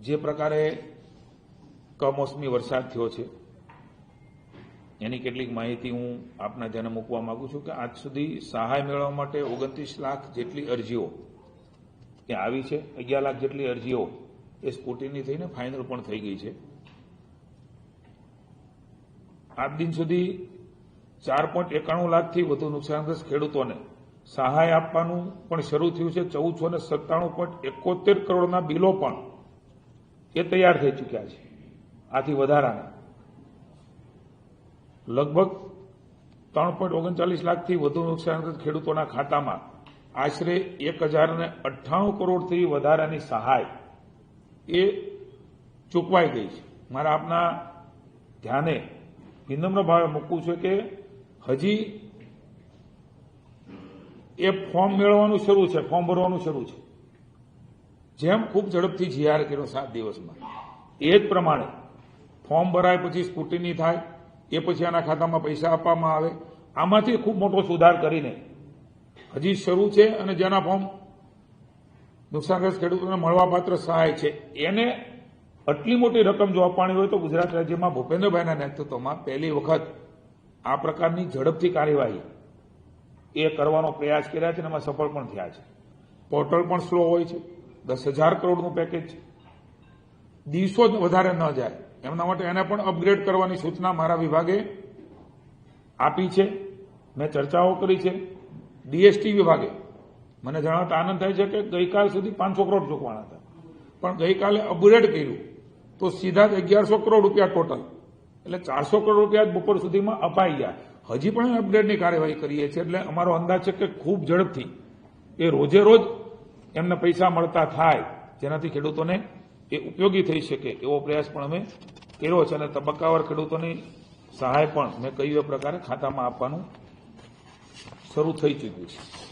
જે પ્રકારે કમોસમી વરસાદ થયો છે, એની કેટલીક માહિતી હું આપના ધ્યાને મૂકવા માંગુ છું કે આજ સુધી સહાય મેળવવા માટે ઓગણત્રીસ લાખ જેટલી અરજીઓ એ આવી છે, અગિયાર લાખ જેટલી અરજીઓ એ સ્કૂટીની થઈને ફાઇનલ પણ થઈ ગઈ છે. આજ દિન સુધી ચાર પોઈન્ટ એકાણું લાખથી વધુ નુકસાનગ્રસ્ત ખેડૂતોને સહાય આપવાનું પણ શરૂ થયું છે. ચૌદસો ને સત્તાણું પોઈન્ટ એકોતેર કરોડના બિલો પણ એ તૈયાર થઈ ચૂક્યા છે. આથી વધારાના. લગભગ ત્રણ પોઈન્ટ ઓગણચાલીસ લાખથી વધુ નુકસાનગ્રસ્ત ખેડૂતોના ખાતામાં આશરે એક હજાર ને અઠ્ઠાણું કરોડથી વધારાની સહાય એ ચૂકવાઈ ગઈ છે. મારા આપના ધ્યાને વિનમ્ર ભાવે મૂકવું છે કે હજી એ ફોર્મ મેળવવાનું શરૂ છે, ફોર્મ ભરવાનું શરૂ છે. જેમ ખૂબ ઝડપથી જીઆર કર્યો સાત દિવસમાં. એ જ પ્રમાણે ફોર્મ ભરાય પછી સ્કૂટીની થાય, એ પછી આના ખાતામાં પૈસા આપવામાં આવે. આમાંથી ખૂબ મોટો સુધાર કરીને હજી શરૂ છે અને જેના ફોર્મ નુકસાનગ્રસ્ત ખેડૂતોને મળવાપાત્ર સહાય છે. એને આટલી મોટી રકમ જો આપવાની હોય તો ગુજરાત રાજ્યમાં ભૂપેન્દ્રભાઈના નેતૃત્વમાં પહેલી વખત આ પ્રકારની ઝડપથી કાર્યવાહી એ કરવાનો પ્રયાસ કર્યા છે અને એમાં સફળ પણ થયા છે. પોર્ટલ પણ સ્લો હોય છે. દસ હજાર કરોડનું પેકેજ દિવસો જ વધારે ન જાય. એમના માટે એને પણ અપગ્રેડ કરવાની સૂચના મારા વિભાગે આપી છે. મેં ચર્ચાઓ કરી છે. ડીએસટી વિભાગે. મને જણાવતા આનંદ થાય છે કે ગઈકાલ સુધી પાંચસો કરોડ ચૂકવાના હતા. પણ ગઈકાલે અપગ્રેડ કર્યું તો સીધા જ અગિયારસો કરોડ રૂપિયા ટોટલ એટલે ચારસો કરોડ રૂપિયા બપોર સુધીમાં અપાઈ ગયા. હજી પણ અપગ્રેડની કાર્યવાહી કરીએ છીએ. એટલે અમારો અંદાજ છે કે ખૂબ ઝડપથી. એ રોજે રોજ એમને પૈસા મળતા થાય, જેનાથી ખેડૂતોને એ ઉપયોગી થઈ શકે, એવો પ્રયાસ પણ અમે કર્યો છે અને તબક્કાવાર ખેડૂતોની સહાય પણ મેં કહ્યું એ પ્રકારે ખાતામાં આપવાનું શરૂ થઈ ચૂક્યું છે.